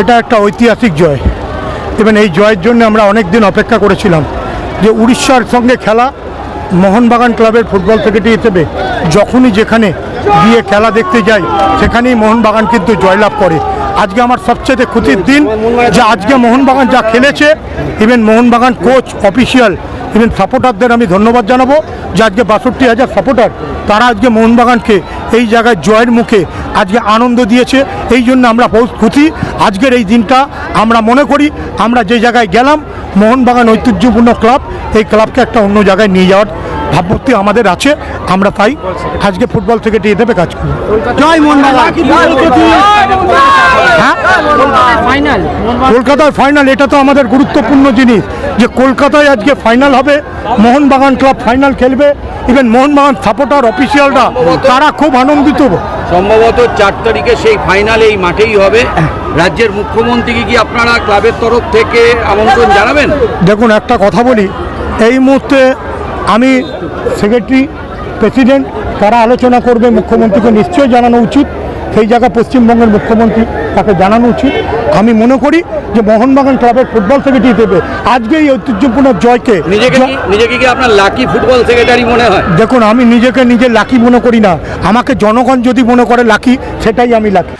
এটা একটা ঐতিহাসিক জয়। এবং এই জয়ের জন্য আমরা অনেক দিন অপেক্ষা করেছিলাম যে উড়িষ্যার সঙ্গে খেলা মোহনবাগান ক্লাবের ফুটবল সেক্রেটারি হিসেবে যখনই যেখানে গিয়ে খেলা দেখতে যাই, সেখানেই মোহনবাগান কিন্তু জয়লাভ করে। আজকে আমার সবচেয়ে খুশির দিন যে আজকে মোহনবাগান যা খেলেছে even Mohun Bagan coach official even সাপোর্টারদের আমি ধন্যবাদ জানাব যে আজকে বাষট্টি হাজার সাপোর্টার তারা আজকে মোহনবাগানকে এই জায়গায় জয়ের মুখে আজকে আনন্দ দিয়েছে। এই জন্য আমরা বহুত খুশি। আজকের এই দিনটা আমরা মনে করি আমরা যে জায়গায় গেলাম মোহনবাগান ঐতিহ্যপূর্ণ ক্লাব এই ক্লাবকে একটা অন্য জায়গায় নিয়ে যাওয়ার ভাবমূর্তি আমাদের আছে। আমরা তাই আজকে ফুটবল সেক্রেটারি হিসেবে কাজ করি। জয় মোহনবাগান। হ্যাঁ? ফাইনাল কলকাতার ফাইনাল এটা তো আমাদের গুরুত্বপূর্ণ জিনিস যে কলকাতায় আজকে ফাইনাল হবে মোহনবাগান ক্লাব ফাইনাল খেলবে ইভেন মোহনবাগান সাপোর্টার অফিসিয়ালরা তারা খুব আনন্দিত। সম্ভবত চার তারিখে সেই ফাইনাল এই মাঠেই হবে। রাজ্যের মুখ্যমন্ত্রীকে কি আপনারা ক্লাবের তরফ থেকে আমন্ত্রণ জানাবেন? দেখুন একটা কথা বলি এই মুহূর্তে আমি সেক্রেটারি প্রেসিডেন্ট তারা আলোচনা করবে মুখ্যমন্ত্রীকে নিশ্চয়ই জানানো উচিত। সেই জায়গা পশ্চিমবঙ্গের মুখ্যমন্ত্রী তাকে জানানো উচিত। আমি মনে করি যে মোহনবাগান ক্লাবের ফুটবল সেক্রেটারি দেবে আজকে এই ঐতিহ্যপূর্ণ জয়কে নিজেকে কি নিজেকে কি আপনার লাকি ফুটবল সেক্রেটারি মনে হয়? দেখুন আমি নিজেকে নিজে লাকি মনে করি না। আমাকে জনগণ যদি মনে করে লাকি সেটাই আমি লাকি।